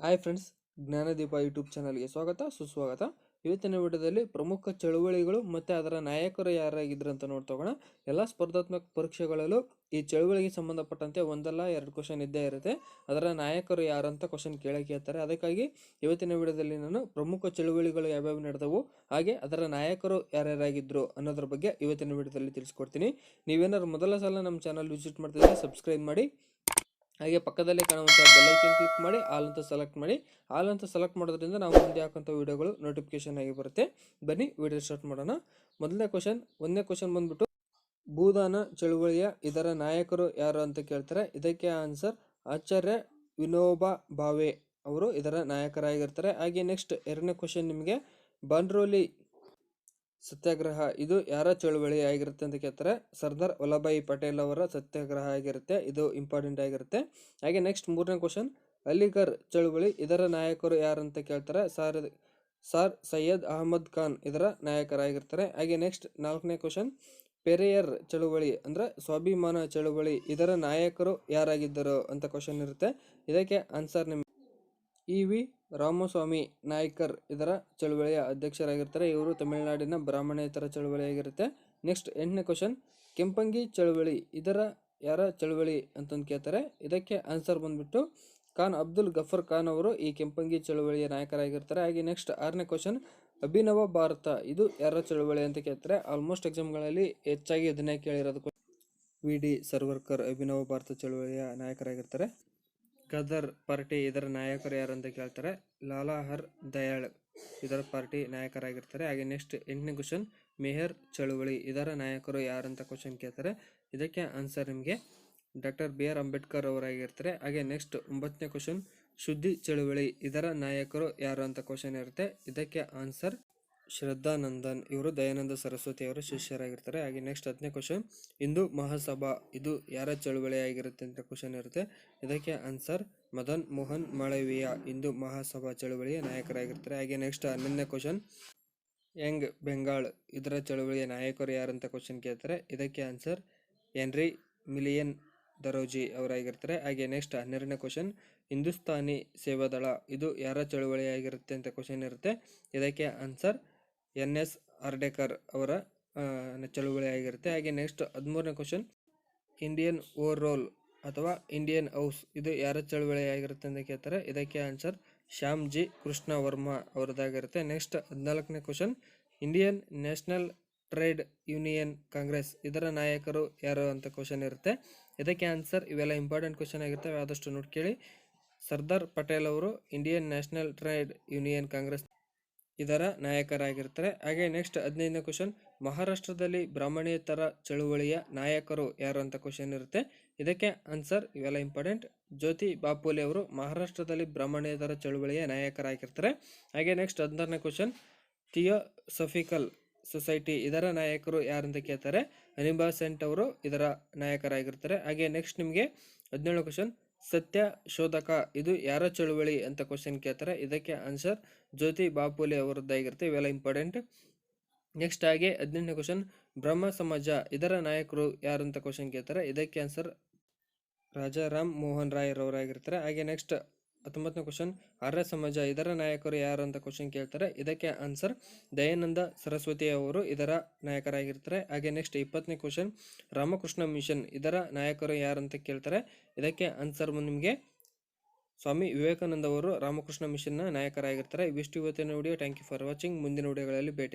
Hi friends Jnanadeepa YouTube ಚಾನಲ್ಗೆ ಸ್ವಾಗತ, ಸುಸ್ವಾಗತ. ಇವತ್ತಿನ ವಿಡಿಯೋದಲ್ಲಿ ಪ್ರಮುಖ ಚಳುವಳಿಗಳು ಮತ್ತು ಅದರ ನಾಯಕರು ಯಾರಾಗಿದ್ರು ಅಂತ ನೋಡ್ತೋಗೋಣ ಎಲ್ಲ ಸ್ಪರ್ಧಾತ್ಮಕ ಪರೀಕ್ಷೆಗಳಲ್ಲೂ ಈ ಚಳುವಳಿಗೆ ಸಂಬಂಧಪಟ್ಟಂತೆ ಒಂದಲ್ಲ ಎರಡು ಕ್ವಶನ್ ಇದ್ದೇ ಇರುತ್ತೆ. ಅದರ ನಾಯಕರು ಯಾರು ಅಂತ ಕ್ವಶನ್ ಕೇಳಕ್ಕೆ ಹೇಳ್ತಾರೆ ಅದಕ್ಕಾಗಿ ಇವತ್ತಿನ ವಿಡಿಯೋದಲ್ಲಿ ನಾನು ಪ್ರಮುಖ ಚಳುವಳಿಗಳು ಯಾವ್ಯಾವ ನಡೆದವು, ಹಾಗೆ ಅದರ ನಾಯಕರು ಯಾರ್ಯಾರಾಗಿದ್ದರು ಅನ್ನೋದ್ರ ಬಗ್ಗೆ ಇವತ್ತಿನ ವಿಡಿಯೋದಲ್ಲಿ ತಿಳಿಸ್ಕೊಡ್ತೀನಿ. ನೀವೇನಾದ್ರು ಮೊದಲ ಸಲ ನಮ್ಮ ಚಾನಲ್ ವಿಸಿಟ್ ಮಾಡ್ತಿದ್ರೆ ಸಬ್ಸ್ಕ್ರೈಬ್ ಮಾಡಿ. ಹಾಗೆ ಪಕ್ಕದಲ್ಲೇ ಕಾಣುವಂಥ ಬೆಲ್ಲೈಕನ್ ಕ್ಲಿಕ್ ಮಾಡಿ, ಆಲ್ ಅಂತ ಸೆಲೆಕ್ಟ್ ಮಾಡಿ. ಆಲ್ ಅಂತ ಸೆಲೆಕ್ಟ್ ಮಾಡೋದ್ರಿಂದ ನಾವು ಮುಂದೆ ಹಾಕುವಂಥ ವಿಡಿಯೋಗಳು ನೋಟಿಫಿಕೇಶನ್ ಆಗಿ ಬರುತ್ತೆ. ಬನ್ನಿ, ವಿಡಿಯೋ ಸ್ಟಾರ್ಟ್ ಮಾಡೋಣ. ಮೊದಲನೇ ಕ್ವಶನ್ ಒಂದನೇ ಕ್ವಶನ್ ಬಂದ್ಬಿಟ್ಟು, ಭೂದಾನ, ಚಳುವಳಿಯ ಇದರ ನಾಯಕರು ಯಾರು ಅಂತ ಕೇಳ್ತಾರೆ. ಇದಕ್ಕೆ ಆನ್ಸರ್ ಆಚಾರ್ಯ ವಿನೋಬಾ ಭಾವೆ ಅವರು ಇದರ ನಾಯಕರಾಗಿರ್ತಾರೆ. ಹಾಗೆ ನೆಕ್ಸ್ಟ್ ಎರಡನೇ ಕ್ವಶನ್ ನಿಮಗೆ, ಬಾಂಡ್ರೋಲಿ ಸತ್ಯಾಗ್ರಹ. ಇದು ಯಾರ ಚಳುವಳಿ ಆಗಿರುತ್ತೆ ಅಂತ ಕೇಳ್ತಾರೆ ಸರ್ದಾರ್ ವಲ್ಲಭಾಯಿ ಪಟೇಲ್ ಅವರ ಸತ್ಯಾಗ್ರಹ ಆಗಿರುತ್ತೆ. ಇದು ಇಂಪಾರ್ಟೆಂಟ್ ಆಗಿರುತ್ತೆ. ಹಾಗೆ ನೆಕ್ಸ್ಟ್ ಮೂರನೇ ಕ್ವಶನ್ ಅಲಿಗರ್ ಚಳುವಳಿ ಇದರ ನಾಯಕರು ಯಾರು ಅಂತ ಕೇಳ್ತಾರೆ? ಸಾರ್ ಸಾರ್ ಸೈಯದ್ ಅಹಮದ್ ಖಾನ್ ಇದರ ನಾಯಕರಾಗಿರ್ತಾರೆ. ಹಾಗೆ ನೆಕ್ಸ್ಟ್ ನಾಲ್ಕನೇ ಕ್ವಶನ್ ಪೆರೆಯರ್ ಚಳುವಳಿ ಅಂದ್ರೆ ಸ್ವಾಭಿಮಾನ ಚಳುವಳಿ ಇದರ ನಾಯಕರು ಯಾರಾಗಿದ್ದರು ಅಂತ ಕ್ವಶನ್ ಇರುತ್ತೆ. ಇದಕ್ಕೆ ಆನ್ಸರ್ ನಿಮಗೆ ಇ ವಿ ರಾಮಸ್ವಾಮಿ ನಾಯ್ಕರ್ ಇದರ ಚಳುವಳಿಯ ಅಧ್ಯಕ್ಷರಾಗಿರ್ತಾರೆ. ಇವರು ತಮಿಳುನಾಡಿನ ಬ್ರಾಹ್ಮಣೇತರ ಚಳುವಳಿಯಾಗಿರುತ್ತೆ. ನೆಕ್ಸ್ಟ್ ಎಂಟನೇ ಕ್ವಶನ್, ಕೆಂಪಂಗಿ ಚಳುವಳಿ ಇದರ ಯಾರ ಚಳುವಳಿ ಅಂತಂದು ಕೇಳ್ತಾರೆ. ಇದಕ್ಕೆ ಆನ್ಸರ್ ಬಂದ್ಬಿಟ್ಟು ಖಾನ್ ಅಬ್ದುಲ್ ಗಫರ್ ಖಾನ್ ಅವರು ಈ ಕೆಂಪಂಗಿ ಚಳುವಳಿಯ ನಾಯಕರಾಗಿರ್ತಾರೆ. ಹಾಗೆ ನೆಕ್ಸ್ಟ್ ಆರನೇ ಕ್ವಶನ್, ಅಭಿನವ ಭಾರತ ಇದು ಯಾರ ಚಳುವಳಿ ಅಂತ ಕೇಳ್ತಾರೆ. ಆಲ್ಮೋಸ್ಟ್ ಎಕ್ಸಾಮ್ಗಳಲ್ಲಿ ಹೆಚ್ಚಾಗಿ ಇದನ್ನೇ ಕೇಳಿರೋದು ವಿ ಡಿ ಸರ್ವರ್ಕರ್ ಅಭಿನವ ಭಾರತ ಚಳುವಳಿಯ ನಾಯಕರಾಗಿರ್ತಾರೆ. ಗದರ್ ಪಾರ್ಟಿ ಇದರ ನಾಯಕರು ಯಾರು ಅಂತ ಕೇಳ್ತಾರೆ? ಲಾಲಾ ಹರ್ ದಯಾಳ್ ಇದರ ಪಾರ್ಟಿ ನಾಯಕರಾಗಿರ್ತಾರೆ. ಹಾಗೆ ನೆಕ್ಸ್ಟ್ ಎಂಟನೇ ಕ್ವಶನ್ ಮೇಹರ್ ಚಳುವಳಿ ಇದರ ನಾಯಕರು ಯಾರು ಅಂತ ಕ್ವಶನ್ ಕೇಳ್ತಾರೆ? ಇದಕ್ಕೆ ಆನ್ಸರ್ ನಿಮಗೆ ಡಾಕ್ಟರ್ ಬಿ ಆರ್ ಅಂಬೇಡ್ಕರ್ ಅವರಾಗಿರ್ತಾರೆ. ಹಾಗೆ ನೆಕ್ಸ್ಟ್ ಒಂಬತ್ತನೇ ಕ್ವಶನ್ ಶುದ್ಧಿ ಚಳುವಳಿ ಇದರ ನಾಯಕರು ಯಾರು ಅಂತ ಕ್ವಶನ್ ಇರುತ್ತೆ. ಇದಕ್ಕೆ ಆನ್ಸರ್ ಶ್ರದ್ಧಾನಂದನ್ ಇವರು ದಯಾನಂದ ಸರಸ್ವತಿ ಅವರ ಶಿಷ್ಯರಾಗಿರ್ತಾರೆ. ಹಾಗೆ ನೆಕ್ಸ್ಟ್ ಹತ್ತನೇ ಕ್ವಶನ್ ಹಿಂದೂ ಮಹಾಸಭಾ, ಇದು ಯಾರ ಚಳುವಳಿ ಆಗಿರುತ್ತೆ ಅಂತ ಕ್ವಶನ್ ಇರುತ್ತೆ. ಇದಕ್ಕೆ ಆನ್ಸರ್ ಮದನ್ ಮೋಹನ್ ಮಾಳವೀಯ ಹಿಂದೂ ಮಹಾಸಭಾ ಚಳುವಳಿಯ ನಾಯಕರಾಗಿರ್ತಾರೆ. ಹಾಗೆ ನೆಕ್ಸ್ಟ್ ಹನ್ನೊಂದನೇ ಕ್ವಶನ್ ಯಂಗ್ ಬೆಂಗಾಳ್ ಇದರ ಚಳುವಳಿಯ ನಾಯಕರು ಯಾರಂತ ಕ್ವಶನ್ ಕೇಳ್ತಾರೆ. ಇದಕ್ಕೆ ಆನ್ಸರ್ ಎನ್ರಿ ಮಿಲಿಯನ್ ದರೋಜಿ ಅವರಾಗಿರ್ತಾರೆ. ಹಾಗೆ ನೆಕ್ಸ್ಟ್ ಹನ್ನೆರಡನೇ ಕ್ವಶನ್ ಹಿಂದೂಸ್ತಾನಿ ಸೇವಾದಳ, ಇದು ಯಾರ ಚಳುವಳಿಯಾಗಿರುತ್ತೆ ಅಂತ ಕ್ವಶನ್ ಇರುತ್ತೆ. ಇದಕ್ಕೆ ಆನ್ಸರ್ ಎನ್ ಎಸ್ ಹರ್ಡೇಕರ್ ಅವರ ಚಳುವಳಿ ಆಗಿರುತ್ತೆ. ಹಾಗೆ ನೆಕ್ಸ್ಟ್ ಹದಿಮೂರನೇ ಕ್ವಶನ್ ಇಂಡಿಯನ್ ಓವರ್ ರೋಲ್ ಅಥವಾ ಇಂಡಿಯನ್ ಹೌಸ್ ಇದು ಯಾರ ಚಳುವಳಿ ಆಗಿರುತ್ತೆ ಅಂತ ಕೇಳ್ತಾರೆ. ಇದಕ್ಕೆ ಆನ್ಸರ್ ಶ್ಯಾಮ್ ಜಿ ಕೃಷ್ಣ ವರ್ಮಾ ಅವರದಾಗಿರುತ್ತೆ. ನೆಕ್ಸ್ಟ್ ಹದಿನಾಲ್ಕನೇ question Indian national trade union congress ಇದರ ನಾಯಕರು ಯಾರು ಅಂತ ಕ್ವಶನ್ ಇರುತ್ತೆ. ಇದಕ್ಕೆ ಆನ್ಸರ್ ಇವೆಲ್ಲ ಇಂಪಾರ್ಟೆಂಟ್ ಕ್ವಶನ್ ಆಗಿರ್ತವೆ. ಆದಷ್ಟು ನೋಡಿ ಕೇಳಿ. ಸರ್ದಾರ್ ಪಟೇಲ್ ಅವರು Indian national trade union congress ಇದರ ನಾಯಕರಾಗಿರ್ತಾರೆ. ಹಾಗೆ ನೆಕ್ಸ್ಟ್ ಹದಿನೈದನೇ ಕ್ವಶನ್ ಮಹಾರಾಷ್ಟ್ರದಲ್ಲಿ ಬ್ರಾಹ್ಮಣೇತರ ಚಳುವಳಿಯ ನಾಯಕರು ಯಾರು ಅಂತ ಕ್ವಶನ್ ಇರುತ್ತೆ. ಇದಕ್ಕೆ ಆನ್ಸರ್ ಇವೆಲ್ಲ ಇಂಪಾರ್ಟೆಂಟ್ ಜ್ಯೋತಿ ಬಾಪುಲೆ ಅವರು ಮಹಾರಾಷ್ಟ್ರದಲ್ಲಿ ಬ್ರಾಹ್ಮಣೇತರ ಚಳುವಳಿಯ ನಾಯಕರಾಗಿರ್ತಾರೆ. ಹಾಗೆ ನೆಕ್ಸ್ಟ್ ಹದಿನಾರನೇ ಕ್ವಶನ್ ಥಿಯೋಸಫಿಕಲ್ ಸೊಸೈಟಿ ಇದರ ನಾಯಕರು ಯಾರಂತ ಕೇಳ್ತಾರೆ. ಅನಿಬಾ ಸೆಂಟ್ ಅವರು ಇದರ ನಾಯಕರಾಗಿರ್ತಾರೆ. ಹಾಗೆ ನೆಕ್ಸ್ಟ್ ನಿಮಗೆ ಹದಿನೇಳು ಕ್ವಶನ್ ಸತ್ಯ ಶೋಧಕ ಇದು ಯಾರ ಚಳುವಳಿ ಅಂತ ಕ್ವಶನ್ ಕೇಳ್ತಾರೆ. ಇದಕ್ಕೆ ಆನ್ಸರ್ ಜ್ಯೋತಿ ಬಾಪುಲಿ ಅವರದ್ದಾಗಿರುತ್ತೆ. ಇವೆಲ್ಲ ಇಂಪಾರ್ಟೆಂಟ್ ನೆಕ್ಸ್ಟ್ ಹಾಗೆ ಹದಿನೆಂಟನೇ ಕ್ವಶನ್ ಬ್ರಹ್ಮ ಸಮಾಜ ಇದರ ನಾಯಕರು ಯಾರು ಅಂತ ಕ್ವಶನ್ ಕೇಳ್ತಾರೆ. ಇದಕ್ಕೆ ಆನ್ಸರ್ ರಾಜಾರಾಮ್ ಮೋಹನ್ ರಾಯ್ ಅವರಾಗಿರ್ತಾರೆ ಹಾಗೆ ನೆಕ್ಸ್ಟ್ ಹತ್ತೊಂಬತ್ತನೇ ಕ್ವಶನ್ ಆರ್ಯ ಸಮಾಜ, ಇದರ ನಾಯಕರು ಯಾರು ಅಂತ ಕ್ವಶನ್ ಕೇಳ್ತಾರೆ. ಇದಕ್ಕೆ ಆನ್ಸರ್ ದಯಾನಂದ ಸರಸ್ವತಿ ಅವರು ಇದರ ನಾಯಕರಾಗಿರ್ತಾರೆ. ಹಾಗೆ ನೆಕ್ಸ್ಟ್ ಇಪ್ಪತ್ತನೇ ಕ್ವಶನ್ ರಾಮಕೃಷ್ಣ ಮಿಷನ್ ಇದರ ನಾಯಕರು ಯಾರು ಅಂತ ಕೇಳ್ತಾರೆ. ಇದಕ್ಕೆ ಆನ್ಸರ್ ನಿಮಗೆ ಸ್ವಾಮಿ ವಿವೇಕಾನಂದ ಅವರು ರಾಮಕೃಷ್ಣ ಮಿಷನ್ನ ನಾಯಕರಾಗಿರ್ತಾರೆ. ಇವಿಷ್ಟು ಇವತ್ತಿನ video thank you for watching ಮುಂದಿನ ವಿಡಿಯೋಗಳಲ್ಲಿ ಭೇಟಿ